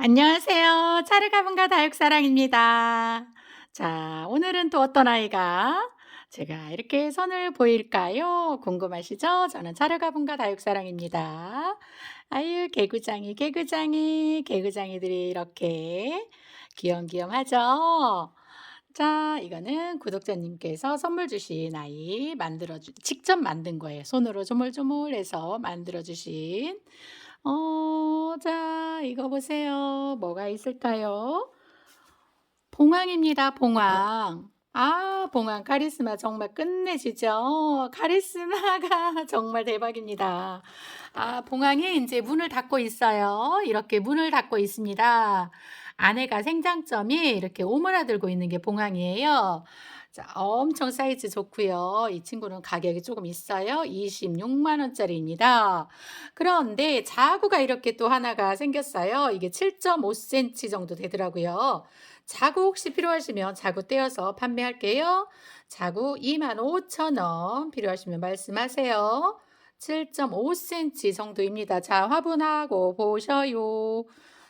안녕하세요. 차르가분가 다육사랑입니다. 자, 오늘은 또 어떤 아이가 제가 이렇게 손을 보일까요? 궁금하시죠? 저는 차르가분가 다육사랑입니다. 아유, 개구장이, 개구장이, 개구장이들이 이렇게 귀염귀염하죠? 자, 이거는 구독자님께서 선물 주신 아이 만들어 주, 직접 만든 거예요. 손으로 조물조물해서 만들어 주신 어, 자, 이거 보세요. 뭐가 있을까요? 봉황입니다, 봉황. 아, 봉황 카리스마 정말 끝내주죠. 카리스마가 정말 대박입니다. 아, 봉황이 이제 문을 닫고 있어요. 이렇게 문을 닫고 있습니다. 안에가 생장점이 이렇게 오므라들고 있는 게 봉황이에요. 자, 엄청 사이즈 좋고요. 이 친구는 가격이 조금 있어요. 26만 원짜리입니다. 그런데 자구가 이렇게 또 하나가 생겼어요. 이게 7.5cm 정도 되더라고요. 자구 혹시 필요하시면 자구 떼어서 판매할게요. 자구 25,000원 필요하시면 말씀하세요. 7.5cm 정도입니다. 자, 화분하고 보셔요.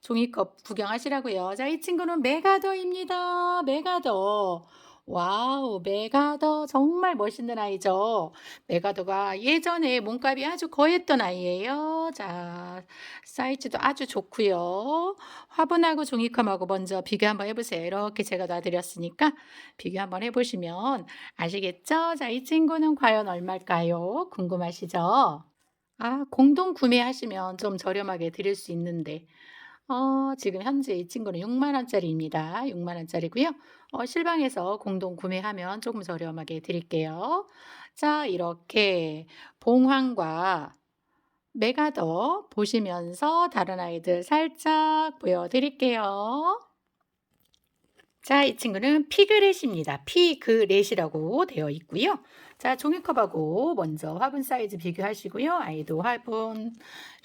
종이컵 구경하시라고요. 자, 이 친구는 메가더입니다. 메가더. 와우, 메가더 정말 멋있는 아이죠. 메가더가 예전에 몸값이 아주 거했던 아이예요. 자, 사이즈도 아주 좋고요. 화분하고 종이컵하고 먼저 비교 한번 해보세요. 이렇게 제가 놔드렸으니까 비교 한번 해보시면 아시겠죠? 자, 이 친구는 과연 얼마일까요? 궁금하시죠? 아, 공동 구매하시면 좀 저렴하게 드릴 수 있는데 어, 지금 현재 이 친구는 6만 원짜리입니다. 6만 원짜리고요. 어, 실방에서 공동 구매하면 조금 저렴하게 드릴게요. 자, 이렇게 봉황과 메가더 보시면서 다른 아이들 살짝 보여드릴게요. 자, 이 친구는 피그렛입니다. 피그렛이라고 되어 있고요. 자, 종이컵하고 먼저 화분 사이즈 비교하시고요. 아이도 화분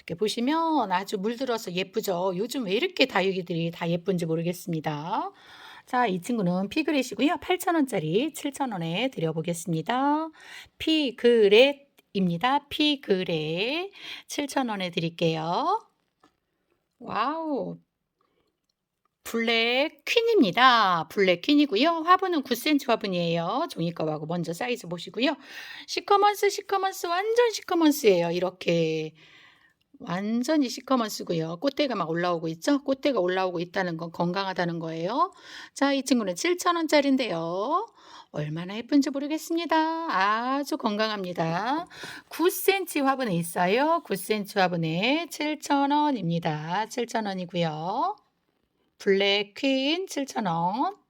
이렇게 보시면 아주 물들어서 예쁘죠. 요즘 왜 이렇게 다육이들이 다 예쁜지 모르겠습니다. 자, 이 친구는 피그렛이고요. 8,000원짜리 7,000원에 드려보겠습니다. 피그렛입니다. 피그렛 7,000원에 드릴게요. 와우, 블랙 퀸입니다. 블랙 퀸이고요. 화분은 9cm 화분이에요. 종이컵하고 먼저 사이즈 보시고요. 시커먼스 시커먼스 완전 시커먼스예요. 이렇게 완전히 시커먼스고요. 꽃대가 막 올라오고 있죠? 꽃대가 올라오고 있다는 건 건강하다는 거예요. 자, 이 친구는 7,000원짜리인데요. 얼마나 예쁜지 모르겠습니다. 아주 건강합니다. 9cm 화분에 있어요. 9cm 화분에 7,000원입니다. 7,000원이고요. 블랙 퀸 7,000원.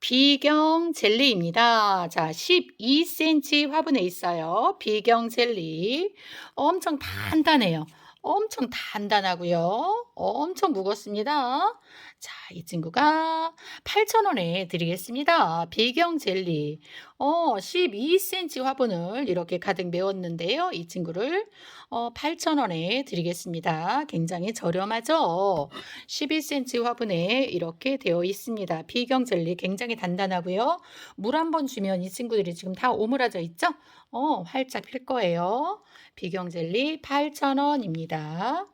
비경 젤리입니다. 자, 12cm 화분에 있어요. 비경 젤리. 엄청 단단해요. 엄청 단단하고요. 엄청 무겁습니다. 자, 이 친구가 8,000원에 드리겠습니다. 배경 젤리. 어, 12cm 화분을 이렇게 가득 메웠는데요. 이 친구를 어, 8,000원에 드리겠습니다. 굉장히 저렴하죠? 12cm 화분에 이렇게 되어 있습니다. 비경 젤리 굉장히 단단하고요. 물 한 번 주면 이 친구들이 지금 다 오므라져 있죠? 어, 활짝 필 거예요. 비경 젤리 8,000원입니다.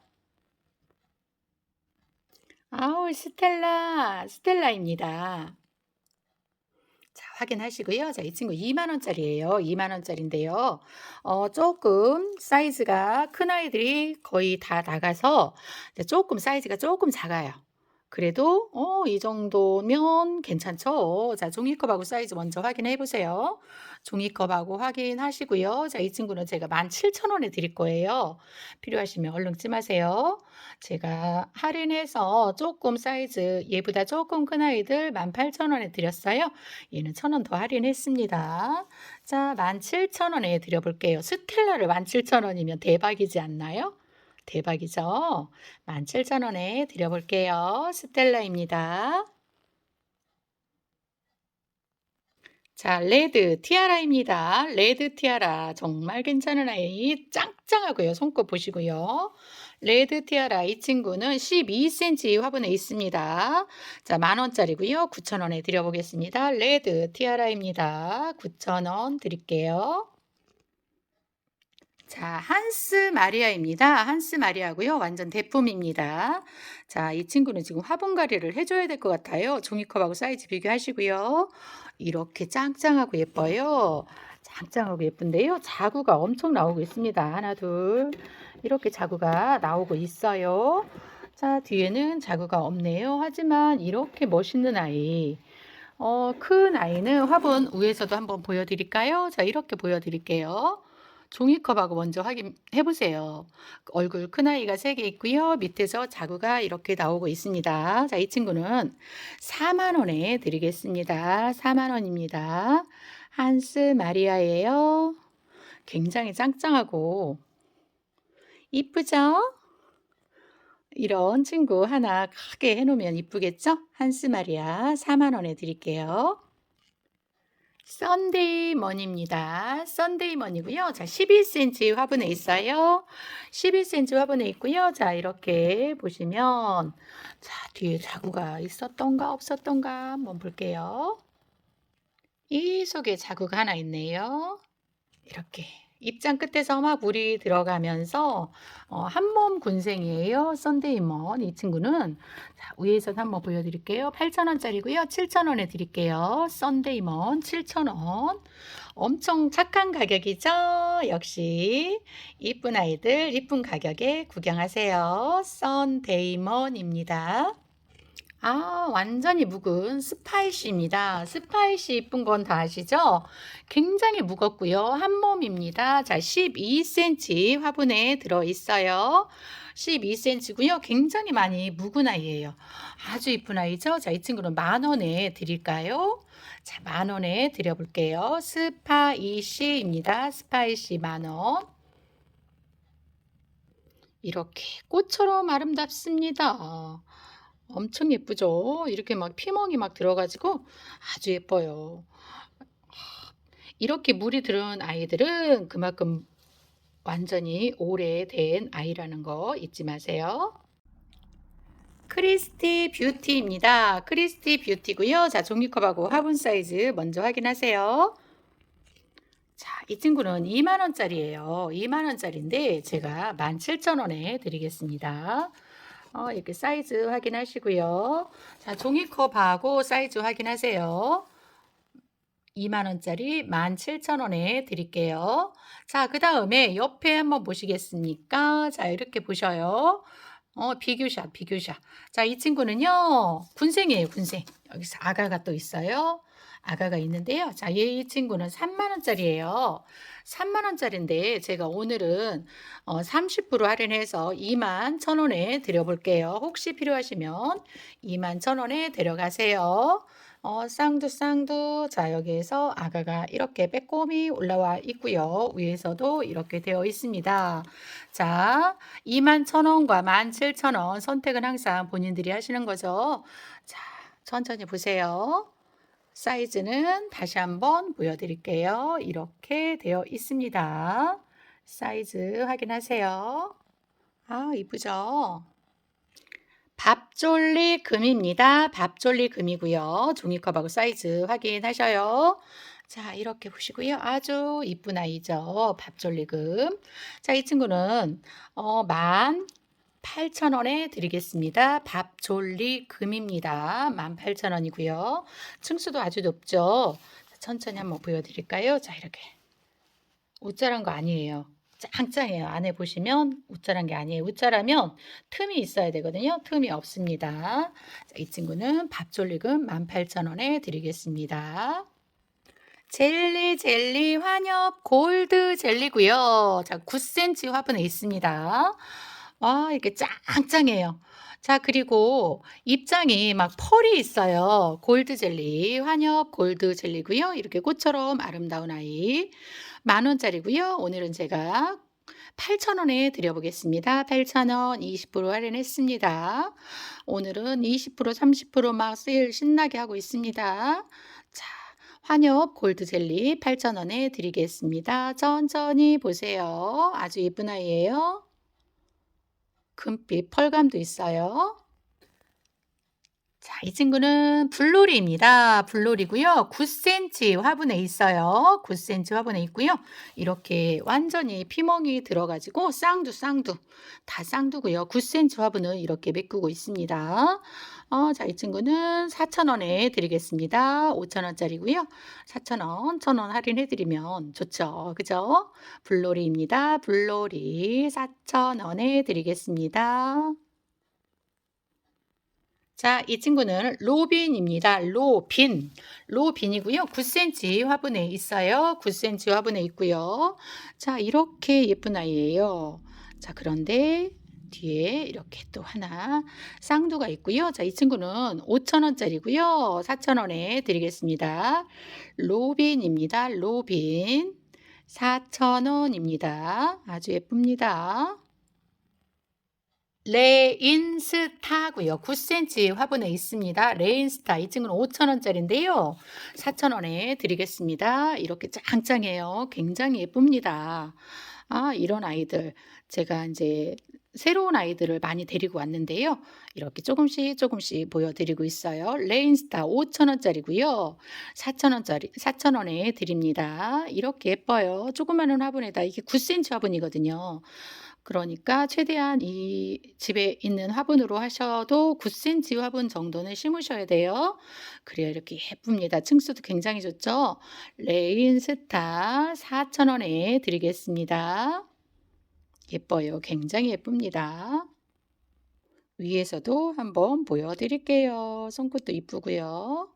아우, 스텔라, 스텔라입니다. 자, 확인하시고요. 자, 이 친구 2만 원짜리예요. 2만 원짜리인데요. 어, 조금 사이즈가 큰 아이들이 거의 다 나가서 조금 사이즈가 조금 작아요. 그래도 어, 이 정도면 괜찮죠. 자, 종이컵하고 사이즈 먼저 확인해 보세요. 종이컵하고 확인하시고요. 자, 이 친구는 제가 17,000원에 드릴 거예요. 필요하시면 얼른 찜하세요. 제가 할인해서 조금 사이즈 얘보다 조금 큰 아이들 18,000원에 드렸어요. 얘는 1,000원 더 할인했습니다. 자, 17,000원에 드려 볼게요. 스텔라를 17,000원이면 대박이지 않나요? 대박이죠? 17,000원에 드려볼게요. 스텔라입니다. 자, 레드 티아라입니다. 레드 티아라. 정말 괜찮은 아이. 짱짱하고요. 손꼽 보시고요. 레드 티아라 이 친구는 12cm 화분에 있습니다. 자, 만 원짜리고요. 9,000원에 드려보겠습니다. 레드 티아라입니다. 9,000원 드릴게요. 자, 한스 마리아입니다. 한스 마리아고요. 완전 대품입니다. 자, 이 친구는 지금 화분갈이를 해줘야 될 것 같아요. 종이컵하고 사이즈 비교하시고요. 이렇게 짱짱하고 예뻐요. 짱짱하고 예쁜데요. 자구가 엄청 나오고 있습니다. 하나, 둘. 이렇게 자구가 나오고 있어요. 자, 뒤에는 자구가 없네요. 하지만 이렇게 멋있는 아이. 어, 큰 아이는 화분 위에서도 한번 보여드릴까요? 자, 이렇게 보여드릴게요. 종이컵하고 먼저 확인해 보세요. 얼굴 큰 아이가 3개 있고요. 밑에서 자구가 이렇게 나오고 있습니다. 자, 이 친구는 4만 원에 드리겠습니다. 4만 원입니다. 한스 마리아예요. 굉장히 짱짱하고 이쁘죠? 이런 친구 하나 크게 해놓으면 이쁘겠죠? 한스 마리아 4만 원에 드릴게요. 썬데이 머니입니다. 썬데이 머니고요. 자, 11cm 화분에 있어요. 11cm 화분에 있고요. 자, 이렇게 보시면 자, 뒤에 자구가 있었던가 없었던가 한번 볼게요. 이 속에 자구가 하나 있네요. 이렇게 입장 끝에서 막 물이 들어가면서 어, 한몸 군생이에요. 썬데이먼 이 친구는 자, 위에서 한번 보여드릴게요. 8,000원짜리고요. 7,000원에 드릴게요. 썬데이먼 7,000원. 엄청 착한 가격이죠. 역시 이쁜 아이들 이쁜 가격에 구경하세요. 썬데이먼입니다. 아, 완전히 묵은 스파이시입니다. 스파이시 이쁜 건 다 아시죠? 굉장히 무겁고요. 한 몸입니다. 자, 12cm 화분에 들어 있어요. 12cm고요. 굉장히 많이 묵은 아이예요. 아주 이쁜 아이죠? 자, 이 친구는 만 원에 드릴까요? 자, 만 원에 드려볼게요. 스파이시입니다. 스파이시 만 원. 이렇게 꽃처럼 아름답습니다. 엄청 예쁘죠? 이렇게 막 피멍이 막 들어가지고 아주 예뻐요. 이렇게 물이 들은 아이들은 그만큼 완전히 오래된 아이라는 거 잊지 마세요. 크리스티 뷰티입니다. 크리스티 뷰티고요. 자, 종이컵하고 화분 사이즈 먼저 확인하세요. 자, 이 친구는 2만 원짜리예요. 2만 원짜리인데 제가 17,000원에 드리겠습니다. 어, 이렇게 사이즈 확인하시고요. 자, 종이컵하고 사이즈 확인하세요. 2만원짜리 17,000원에 드릴게요. 자, 그 다음에 옆에 한번 보시겠습니까? 자, 이렇게 보셔요. 어, 비교샷, 비교샷. 자, 이 친구는요, 군생이에요, 군생. 여기서 아가가 또 있어요. 아가가 있는데요. 자, 이 친구는 3만원짜리예요. 3만원짜리인데 제가 오늘은 어, 30% 할인해서 2만 1천원에 드려볼게요. 혹시 필요하시면 2만 1천원에 데려가세요. 어, 쌍두 쌍두 자 여기에서 아가가 이렇게 빼꼼히 올라와 있고요. 위에서도 이렇게 되어 있습니다. 자 2만 천원과 1만 7천원 선택은 항상 본인들이 하시는 거죠. 자 천천히 보세요. 사이즈는 다시 한번 보여드릴게요. 이렇게 되어 있습니다. 사이즈 확인하세요. 아, 이쁘죠? 밥졸리 금입니다. 밥졸리 금이고요. 종이컵하고 사이즈 확인하셔요. 자, 이렇게 보시고요. 아주 이쁜 아이죠. 밥졸리 금. 자, 이 친구는 어, 만 8,000원에 드리겠습니다. 밥졸리 금입니다. 18,000원이고요. 층수도 아주 높죠. 천천히 한번 보여드릴까요? 자, 이렇게. 웃자란 거 아니에요. 짱짱해요. 안에 보시면 웃자란 게 아니에요. 웃자라면 틈이 있어야 되거든요. 틈이 없습니다. 자, 이 친구는 밥졸리금 18,000원에 드리겠습니다. 젤리 젤리 환엽 골드 젤리고요. 자, 9cm 화분에 있습니다. 와, 이렇게 짱짱해요. 자, 그리고 입장이 막 펄이 있어요. 골드 젤리, 환엽 골드 젤리고요. 이렇게 꽃처럼 아름다운 아이. 만 원짜리고요. 오늘은 제가 8,000원에 드려보겠습니다. 8,000원 20% 할인했습니다. 오늘은 20% 30%막 세일 신나게 하고 있습니다. 자, 환엽 골드 젤리 8,000원에 드리겠습니다. 천천히 보세요. 아주 예쁜 아이예요. 금빛 펄감도 있어요. 자, 이 친구는 블로리입니다. 블로리고요. 9cm 화분에 있어요. 9cm 화분에 있고요. 이렇게 완전히 피멍이 들어가지고 쌍두 쌍두 다 쌍두고요. 9cm 화분을 이렇게 메꾸고 있습니다. 어, 자, 이 친구는 4,000원에 드리겠습니다. 5,000원짜리고요. 4,000원, 1,000원 할인해 드리면 좋죠. 그죠? 블로리입니다. 블로리 4,000원에 드리겠습니다. 자, 이 친구는 로빈입니다. 로빈. 로빈이고요. 9cm 화분에 있어요. 9cm 화분에 있고요. 자, 이렇게 예쁜 아이예요. 자, 그런데 뒤에 이렇게 또 하나 쌍두가 있고요. 자, 이 친구는 5,000원짜리고요. 4,000원에 드리겠습니다. 로빈입니다. 로빈. 4,000원입니다. 아주 예쁩니다. 레인스타고요. 9cm 화분에 있습니다. 레인스타 이 친구는 5,000원짜리인데요. 4,000원에 드리겠습니다. 이렇게 짱짱해요. 굉장히 예쁩니다. 아, 이런 아이들 제가 이제 새로운 아이들을 많이 데리고 왔는데요. 이렇게 조금씩 조금씩 보여드리고 있어요. 레인스타 5,000원짜리고요. 4,000원짜리 4,000원에 드립니다. 이렇게 예뻐요. 조그마한 화분에다 이게 9cm 화분이거든요. 그러니까 최대한 이 집에 있는 화분으로 하셔도 9cm 화분 정도는 심으셔야 돼요. 그래야 이렇게 예쁩니다. 층수도 굉장히 좋죠. 레인스타 4,000원에 드리겠습니다. 예뻐요. 굉장히 예쁩니다. 위에서도 한번 보여드릴게요. 손끝도 이쁘고요.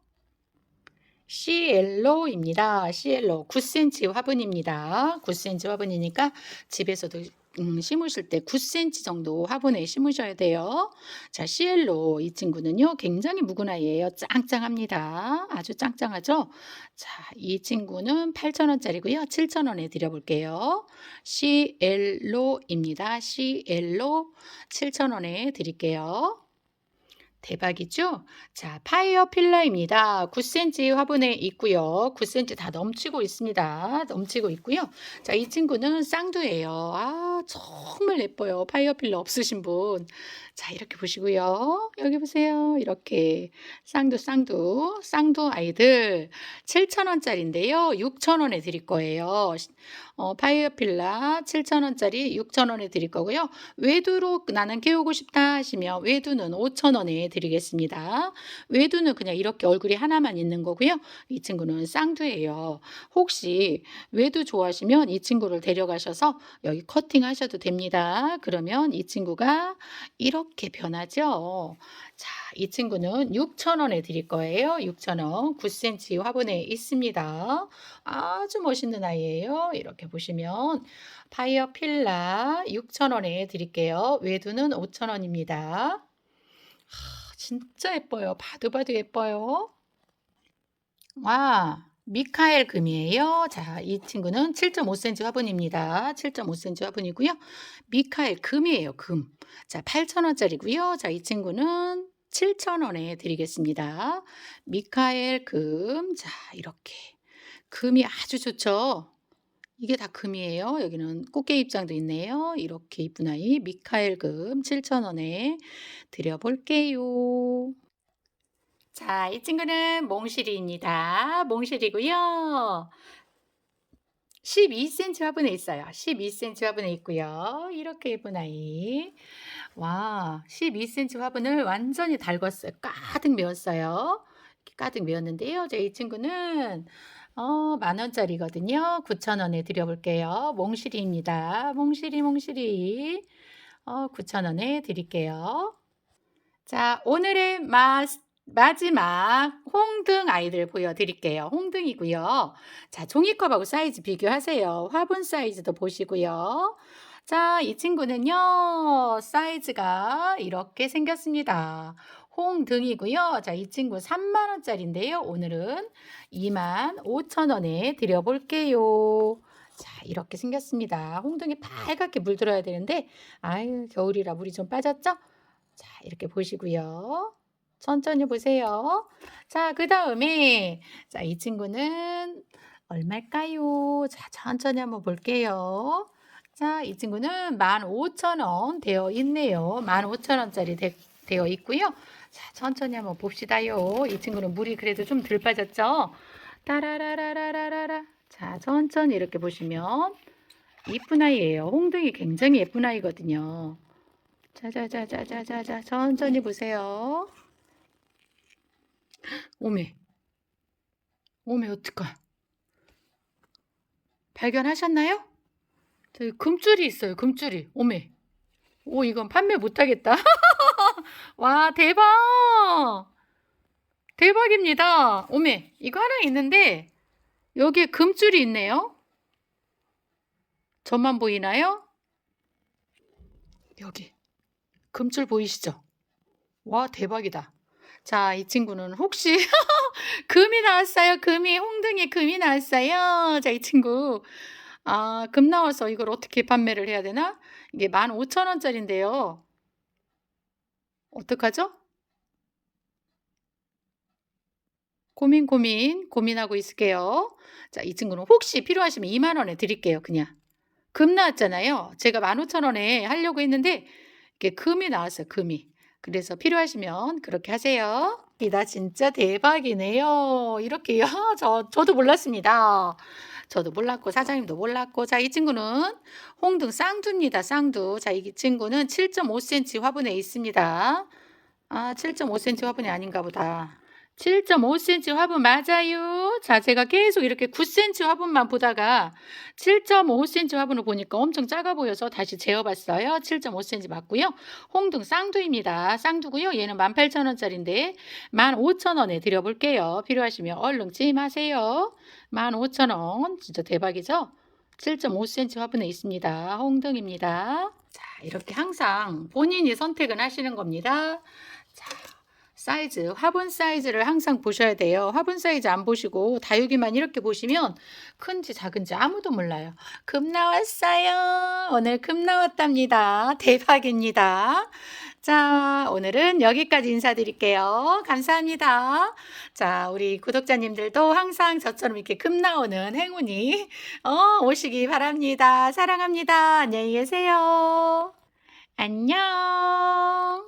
시엘로입니다. 시엘로 9cm 화분입니다. 9cm 화분이니까 집에서도 음, 심으실 때 9cm 정도 화분에 심으셔야 돼요. 자, 시엘로 이 친구는요, 굉장히 묵은 아이예요. 짱짱합니다. 아주 짱짱하죠? 자, 이 친구는 8,000원짜리고요. 7,000원에 드려볼게요. 시엘로입니다. 시엘로 7,000원에 드릴게요. 대박이죠? 자, 파이어 필라입니다. 9cm 화분에 있고요. 9cm 다 넘치고 있습니다. 넘치고 있고요. 자, 이 친구는 쌍두예요. 아, 정말 예뻐요. 파이어 필라 없으신 분. 자, 이렇게 보시고요. 여기 보세요. 이렇게 쌍두 쌍두 쌍두 아이들 7,000원짜리인데요. 6,000원에 드릴 거예요. 어, 파이어 필라 7,000원짜리 6,000원에 드릴 거고요. 외두로 나는 키우고 싶다 하시면 외두는 5,000원에 드리겠습니다. 외두는 그냥 이렇게 얼굴이 하나만 있는 거고요. 이 친구는 쌍두예요. 혹시 외두 좋아하시면 이 친구를 데려가셔서 여기 커팅 하셔도 됩니다. 그러면 이 친구가 이렇게 변하죠. 자, 이 친구는 6,000원에 드릴 거예요. 6,000원. 9cm 화분에 있습니다. 아주 멋있는 아이예요. 이렇게 보시면 파이어 필라 6,000원에 드릴게요. 외두는 5,000원입니다. 진짜 예뻐요. 봐도 봐도 예뻐요. 와, 미카엘 금이에요. 자, 이 친구는 7.5cm 화분입니다. 7.5cm 화분이고요. 미카엘 금이에요. 금. 자, 8,000원짜리고요. 자, 이 친구는 7,000원에 드리겠습니다. 미카엘 금. 자, 이렇게. 금이 아주 좋죠. 이게 다 금이에요. 여기는 꽃게 입장도 있네요. 이렇게 이쁜 아이 미카엘 금 7,000원에 드려볼게요. 자, 이 친구는 몽실이입니다. 몽실이고요. 12cm 화분에 있어요. 12cm 화분에 있고요. 이렇게 예쁜 아이. 와, 12cm 화분을 완전히 달궜어요. 가득 메웠어요. 가득 메웠는데요. 자, 이 친구는 어, 만 원짜리거든요. 9,000원에 드려볼게요. 몽실이입니다. 몽실이, 몽실이. 어, 9,000원에 드릴게요. 자, 오늘의 마, 마지막 홍등 아이들 보여드릴게요. 홍등이고요. 자, 종이컵하고 사이즈 비교하세요. 화분 사이즈도 보시고요. 자, 이 친구는요, 사이즈가 이렇게 생겼습니다. 홍등이고요. 자, 이 친구 3만 원짜리인데요. 오늘은 2만 5천 원에 드려볼게요. 자, 이렇게 생겼습니다. 홍등이 빨갛게 물들어야 되는데, 아유, 겨울이라 물이 좀 빠졌죠? 자, 이렇게 보시고요. 천천히 보세요. 자, 그 다음에, 자, 이 친구는 얼마일까요? 자, 천천히 한번 볼게요. 자, 이 친구는 15,000원 되어 있네요. 15,000원짜리 되어 있고요. 자, 천천히 한번 봅시다요. 이 친구는 물이 그래도 좀 덜 빠졌죠? 따라라라라라라. 자, 천천히 이렇게 보시면 이쁜 아이예요. 홍등이 굉장히 예쁜 아이거든요. 자자자자자자자 천천히 보세요. 오메. 오메 어떡하. 발견하셨나요? 저기 금줄이 있어요. 금줄이. 오메. 오 이건 판매 못 하겠다. 와 대박. 대박입니다. 오메. 이거 하나 있는데 여기에 금줄이 있네요. 저만 보이나요? 여기 금줄 보이시죠? 와 대박이다. 자, 이 친구는 혹시 금이 나왔어요. 금이 홍등에 금이 나왔어요. 자, 이 친구 아, 금 나와서 이걸 어떻게 판매를 해야 되나? 이게 15,000원짜리인데요. 어떡하죠? 고민 고민 고민하고 있을게요. 자, 이 친구는 혹시 필요하시면 2만 원에 드릴게요. 그냥. 금 나왔잖아요. 제가 15,000원에 하려고 했는데 이게 금이 나왔어요. 금이. 그래서 필요하시면 그렇게 하세요. 이다 진짜 대박이네요. 이렇게요. 저 저도 몰랐습니다. 저도 몰랐고 사장님도 몰랐고 자 이 친구는 홍등 쌍두입니다. 쌍두. 자 이 친구는 7.5cm 화분에 있습니다. 아 7.5cm 화분이 아닌가 보다. 7.5cm 화분 맞아요. 자, 제가 계속 이렇게 9cm 화분만 보다가 7.5cm 화분을 보니까 엄청 작아 보여서 다시 재어봤어요. 7.5cm 맞고요. 홍등 쌍두입니다. 쌍두고요. 얘는 18,000원짜리인데 15,000원에 드려볼게요. 필요하시면 얼른 찜하세요. 15,000원. 진짜 대박이죠? 7.5cm 화분에 있습니다. 홍등입니다. 자, 이렇게 항상 본인이 선택은 하시는 겁니다. 자, 사이즈, 화분 사이즈를 항상 보셔야 돼요. 화분 사이즈 안 보시고 다육이만 이렇게 보시면 큰지 작은지 아무도 몰라요. 금 나왔어요. 오늘 금 나왔답니다. 대박입니다. 자, 오늘은 여기까지 인사드릴게요. 감사합니다. 자, 우리 구독자님들도 항상 저처럼 이렇게 금 나오는 행운이 어, 오시기 바랍니다. 사랑합니다. 안녕히 계세요. 안녕.